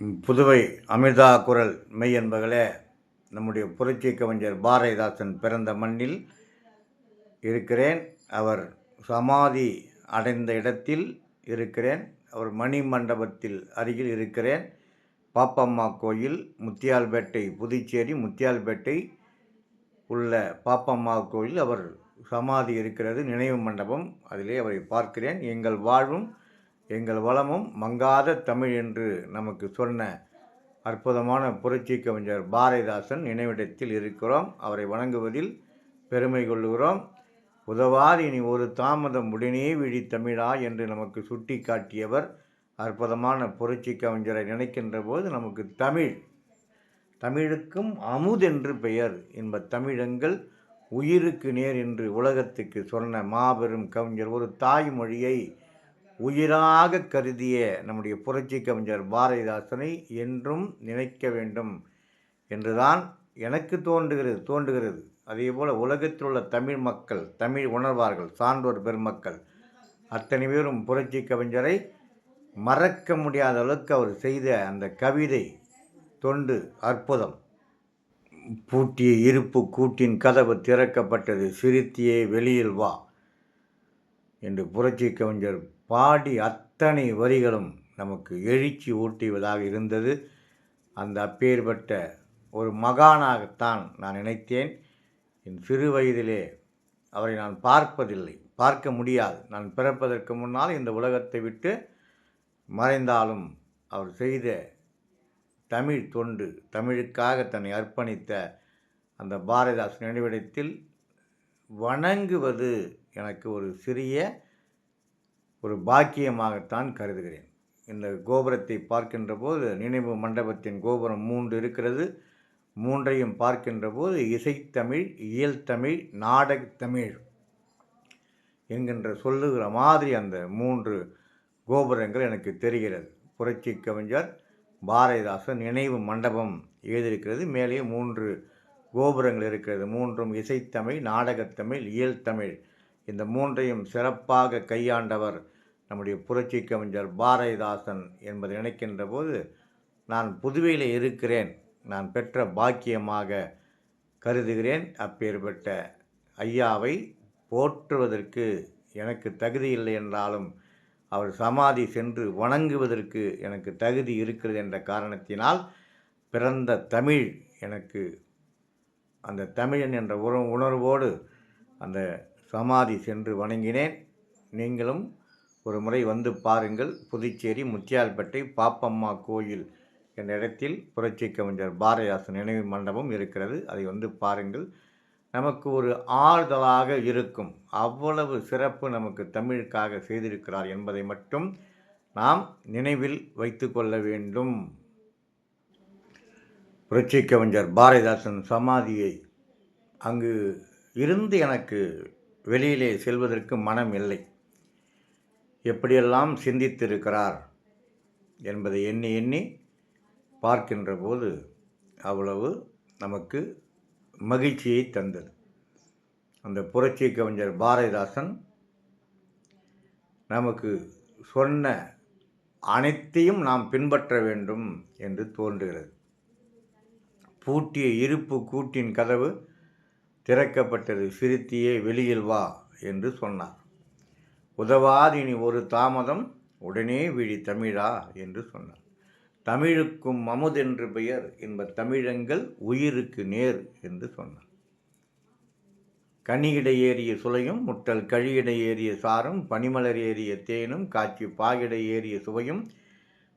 புதுவை அமிர்தா குரல் மெய் என்பகளே நம்முடைய புரட்சி கவிஞர் பாரதிதாசன் பிறந்த மண்ணில் இருக்கிறேன். அவர் சமாதி அடைந்த இடத்தில் இருக்கிறேன். அவர் மணி மண்டபத்தில் அருகில் இருக்கிறேன். பாப்பம்மா கோயில் முத்தியால்பேட்டை புதுச்சேரி முத்தியால்பேட்டை உள்ள பாப்பம்மா கோயில். அவர் சமாதி இருக்கிறது நினைவு மண்டபம். அதிலே அவரை பார்க்கிறேன். எங்கள் வாழ்வும் எங்கள் வளமும் மங்காத தமிழ் என்று நமக்கு சொன்ன அற்புதமான புரட்சி கவிஞர் பாரதிதாசன் நினைவிடத்தில் இருக்கிறோம். அவரை வணங்குவதில் பெருமை கொள்ளுகிறோம் உதவாது இனி ஒரு தாமதம் உடனே விழி தமிழா என்று நமக்கு சுட்டி காட்டியவர் அற்புதமான புரட்சி கவிஞரை நினைக்கின்ற போது நமக்கு தமிழ் தமிழுக்கும் அமுதென்று பெயர் என்ப தமிழங்கள் உயிருக்கு நேர் என்று உலகத்துக்கு சொன்ன மாபெரும் கவிஞர் ஒரு தாய்மொழியை உயிராக கருதிய நம்முடைய புரட்சி கவிஞர் பாரதிதாசனை என்றும் நினைக்க வேண்டும் என்றுதான் எனக்கு தோன்றுகிறது தோன்றுகிறது. அதேபோல் உலகத்தில் உள்ள தமிழ் மக்கள் தமிழ் உணர்வார்கள் சான்றோர் பெருமக்கள் அத்தனை பேரும் புரட்சி கவிஞரை மறக்க முடியாத அளவுக்கு அவர் செய்த அந்த கவிதை தொண்டு அற்புதம். பூட்டிய இருப்பு கூட்டின் கதவு திறக்கப்பட்டது சிரித்தியே வெளியில் வா. என்று புரட்சி கவிஞர் பாடி அத்தனை வரிகளும் நமக்கு எழுச்சி ஊட்டிவதாக இருந்தது. அந்த அப்பேற்பட்ட ஒரு மகானாகத்தான் நான் நினைத்தேன். என் சிறு வயதிலே அவரை நான் பார்ப்பதில்லை. பார்க்க முடியாது. நான் பிறப்பதற்கு முன்னால் இந்த உலகத்தை விட்டு மறைந்தாலும் அவர் செய்த தமிழ் தொண்டு தமிழுக்காக தன்னை அர்ப்பணித்த அந்த பாரதிதாஸ் நினைவிடத்தில் வணங்குவது எனக்கு ஒரு சிறிய ஒரு பாக்கியமாகத்தான் கருதுகிறேன். இந்த கோபுரத்தை பார்க்கின்ற போது நினைவு மண்டபத்தின் கோபுரம் மூன்று இருக்கிறது. மூன்றையும் பார்க்கின்ற போது இசைத்தமிழ் இயல்தமிழ் நாடகத்தமிழ் என்கின்ற சொல்லுகிற மாதிரி அந்த மூன்று கோபுரங்கள் எனக்கு தெரிகிறது. புரட்சி கவிஞர் பாரதிதாசன் நினைவு மண்டபம் எழுதியிருக்கிறது. மேலே மூன்று கோபுரங்கள் இருக்கிறது. மூன்றும் இசைத்தமிழ் நாடகத்தமிழ் இயல்தமிழ் இந்த மூன்றையும் சிறப்பாக கையாண்டவர் நம்முடைய புரட்சி கவிஞர் பாரதிதாசன் என்பதை நினைக்கின்ற போது நான் புதுவையில் இருக்கிறேன் நான் பெற்ற பாக்கியமாக கருதுகிறேன். அப்பேற்பட்ட ஐயாவை போற்றுவதற்கு எனக்கு தகுதி இல்லை என்றாலும் அவர் சமாதி சென்று வணங்குவதற்கு எனக்கு தகுதி இருக்கிறது என்ற காரணத்தினால் பிறந்த தமிழ் எனக்கு அந்த தமிழன் என்ற உற உணர்வோடு அந்த சமாதி சென்று வணங்கினேன். நீங்களும் ஒரு முறை வந்து பாருங்கள். புதுச்சேரி முத்தியால்பேட்டை பாப்பம்மா கோயில் என்ற இடத்தில் புரட்சி கவிஞர் பாரதிதாசன் நினைவு மண்டபம் இருக்கிறது. அதை வந்து பாருங்கள். நமக்கு ஒரு ஆறுதலாக இருக்கும். அவ்வளவு சிறப்பு நமக்கு தமிழுக்காக செய்திருக்கிறார் என்பதை மட்டும் நாம் நினைவில் வைத்து கொள்ள வேண்டும். புரட்சி கவிஞர் பாரதிதாசன் சமாதியை அங்கு இருந்து எனக்கு வெளியிலே செல்வதற்கு மனம் இல்லை. எப்படியெல்லாம் சிந்தித்திருக்கிறார் என்பதை எண்ணி எண்ணி பார்க்கின்ற போது அவ்வளவு நமக்கு மகிழ்ச்சியை தந்தது. அந்த புரட்சி கவிஞர் பாரதிதாசன் நமக்கு சொன்ன அனைத்தையும் நாம் பின்பற்ற வேண்டும் என்று தோன்றுகிறது. பூட்டிய இருப்பு கூட்டின் கதவு திறக்கப்பட்டது சிறுத்தியே வெளியில் வா என்று சொன்னார். உதவாதினி ஒரு தாமதம் உடனே விழி தமிழா என்று சொன்னார். தமிழுக்கும் மமுதென்று பெயர் என்ப தமிழங்கள் உயிருக்கு நேர் என்று சொன்னார். கனியிட ஏறிய சுளையும் முட்டல் கழியிட ஏறிய சாரும் பனிமலர் ஏறிய தேனும் காட்சி பாகிட ஏறிய சுவையும்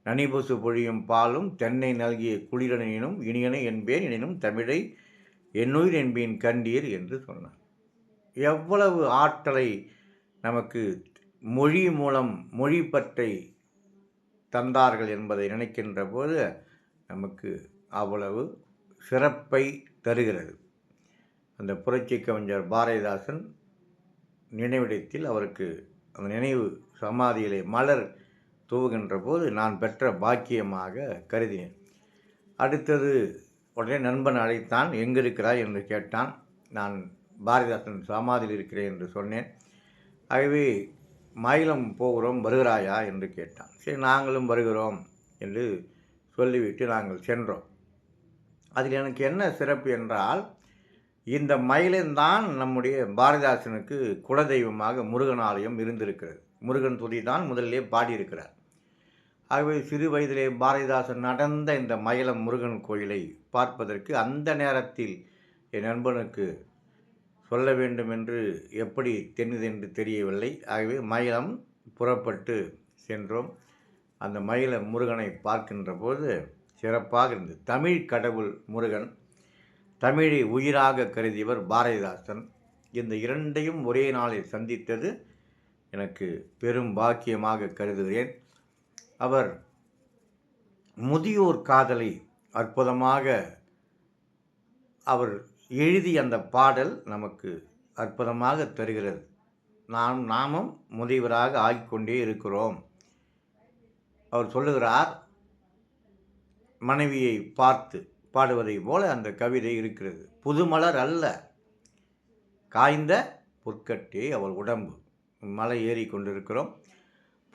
நனிபுசு பொழியும் பாலும் தென்னை நல்கிய குளிரனினும் இனியன என்பேன் எனினும் தமிழை என்னுயிர் என்பேன் கண்டீர் என்று சொன்னார். எவ்வளவு ஆற்றலை நமக்கு மொழி மூலம் மொழி பற்றை தந்தார்கள் என்பதை நினைக்கின்ற போது நமக்கு அவ்வளவு சிறப்பை தருகிறது. அந்த புரட்சி கவிஞர் பாரதிதாசன் நினைவிடத்தில் அவருக்கு அந்த நினைவு சமாதியிலே மலர் தூவுகின்ற போது நான் பெற்ற பாக்கியமாக கருதினேன். அடுத்தது உடனே நண்பன் அழைத்தான் எங்கே இருக்கிறாய் என்று கேட்டான். நான் பாரதிதாசன் சமாதியில் இருக்கிறேன் என்று சொன்னேன். ஆகவே மயிலம் போகிறோம் வருகிறாயா? என்று கேட்டான். சரி நாங்களும் வருகிறோம் என்று சொல்லிவிட்டு நாங்கள் சென்றோம். அதில் எனக்கு என்ன சிறப்பு என்றால் இந்த மயிலந்தான் நம்முடைய பாரதிதாசனுக்கு குலதெய்வமாக முருகன் ஆலயம் இருந்திருக்கிறது. முருகன் துதி தான் முதலிலே பாடியிருக்கிறார். ஆகவே சிறு வயதிலே பாரதிதாசன் நடந்த இந்த மயிலம் முருகன் கோயிலை பார்ப்பதற்கு அந்த நேரத்தில் என் நண்பனுக்கு சொல்ல வேண்டும் என்று எப்படி தெரிந்தது என்று தெரியவில்லை. ஆகவே மயிலம் புறப்பட்டு சென்றோம். அந்த மயில முருகனை பார்க்கின்ற போது சிறப்பாக இருந்தது. தமிழ் கடவுள் முருகன் தமிழை உயிராக கருதியவர் பாரதிதாசன். இந்த இரண்டையும் ஒரே நாளில் சந்தித்தது எனக்கு பெரும் பாக்கியமாக கருதுகிறேன். அவர் முதியோர் காதலை அற்புதமாக அவர் எழுதிய அந்த பாடல் நமக்கு அற்புதமாக தருகிறது. நாம் நாமும் முதியவராக ஆகிக்கொண்டே இருக்கிறோம். அவர் சொல்லுகிறார் மனைவியை பார்த்து பாடுவதை போல அந்த கவிதை இருக்கிறது. புதுமலர் அல்ல. காய்ந்த புற்கட்டே அவள் உடம்பு. மலை ஏறி கொண்டிருக்கிறோம்.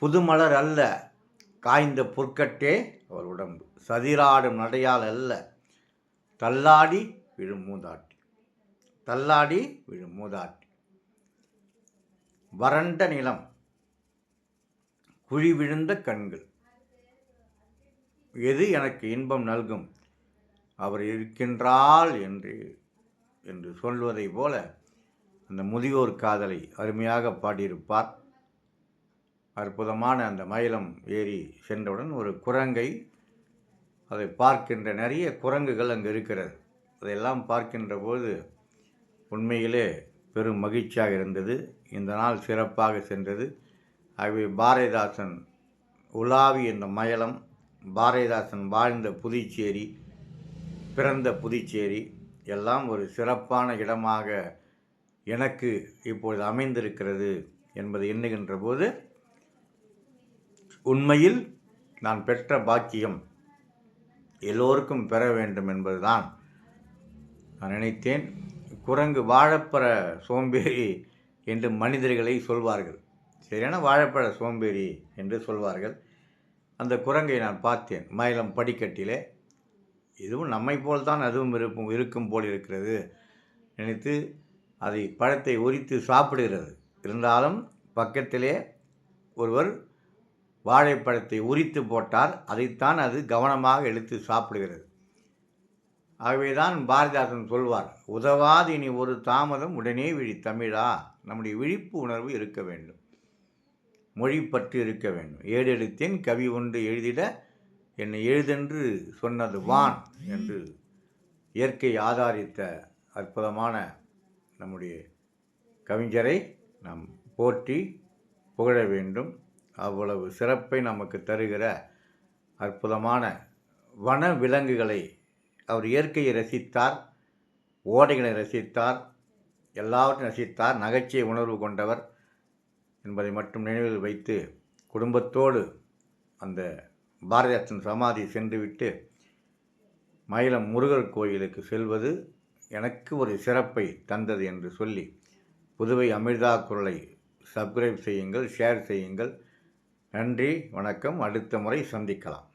புதுமலர் அல்ல. காய்ந்த புற்கட்டே அவள் உடம்பு. சதிராடும் நடையால் அல்ல. தள்ளாடி விழும் மூதாட்டி. தள்ளாடி விழும் மூதாட்டி. வறண்ட நிலம். குழி விழுந்த கண்கள். எது எனக்கு இன்பம் நல்கும்? அவர் இருக்கின்றாள் என்று என்று சொல்வதை போல அந்த முதியோர் காதலை அருமையாக பாடியிருப்பார். அற்புதமான அந்த மயிலம் ஏறி சென்றவுடன் ஒரு குரங்கை அதை பார்க்கின்ற நிறைய குரங்குகள் அங்கே இருக்கிறது. அதையெல்லாம் பார்க்கின்ற போது உண்மையிலே பெரும் மகிழ்ச்சியாக இருந்தது. இந்த நாள் சிறப்பாக சென்றது. ஆகவே பாரதிதாசன் உலாவி இந்த மயலம் பாரதிதாசன் வாழ்ந்த புதுச்சேரி பிறந்த புதுச்சேரி எல்லாம் ஒரு சிறப்பான இடமாக எனக்கு இப்பொழுது அமைந்திருக்கிறது என்பதை எண்ணுகின்ற போது உண்மையில் நான் பெற்ற பாக்கியம் எல்லோருக்கும் பெற வேண்டும் என்பதுதான். நான் நினைத்தேன் குரங்கு வாழைப்பழ சோம்பேறி என்று மனிதர்களை சொல்வார்கள். சரியான வாழைப்பழ சோம்பேறி என்று சொல்வார்கள். அந்த குரங்கை நான் பார்த்தேன் மயிலம் படிக்கட்டிலே. இதுவும் நம்மை போல்தான் அதுவும் இருக்கும் இருக்கும் போல் இருக்கிறது நினைத்து அதை பழத்தை உரித்து சாப்பிடுகிறது. இருந்தாலும் பக்கத்திலே ஒருவர் வாழைப்பழத்தை உரித்து போட்டார் அதைத்தான் அது கவனமாக எடுத்து சாப்பிடுகிறது. ஆகவேதான் பாரதிதாசன் சொல்வார் உதவாது இனி ஒரு தாமதம் உடனே விழி தமிழா நம்முடைய விழிப்பு உணர்வு இருக்க வேண்டும். மொழி பற்று இருக்க வேண்டும். ஏடெழுத்தேன் கவி ஒன்று எழுதிட என்னை எழுதென்று சொன்னது வான் என்று இயற்கை ஆதாரித்த அற்புதமான நம்முடைய கவிஞரை நாம் போற்றி புகழ வேண்டும். அவ்வளவு சிறப்பை நமக்கு தருகிற அற்புதமான வன விலங்குகளை அவர் இயற்கையை ரசித்தார் ஓடைகளை ரசித்தார் எல்லாவற்றையும் ரசித்தார் நகைச்சுவை உணர்வு கொண்டவர் என்பதை மட்டும் நினைவில் வைத்து குடும்பத்தோடு அந்த பாரதியாசன் சமாதி சென்றுவிட்டு மயிலம் முருகர் கோயிலுக்கு செல்வது எனக்கு ஒரு சிறப்பை தந்தது என்று சொல்லி புதுவை அமிர்தா குரலை சப்ஸ்கிரைப் செய்யுங்கள் ஷேர் செய்யுங்கள். நன்றி வணக்கம். அடுத்த முறை சந்திக்கலாம்.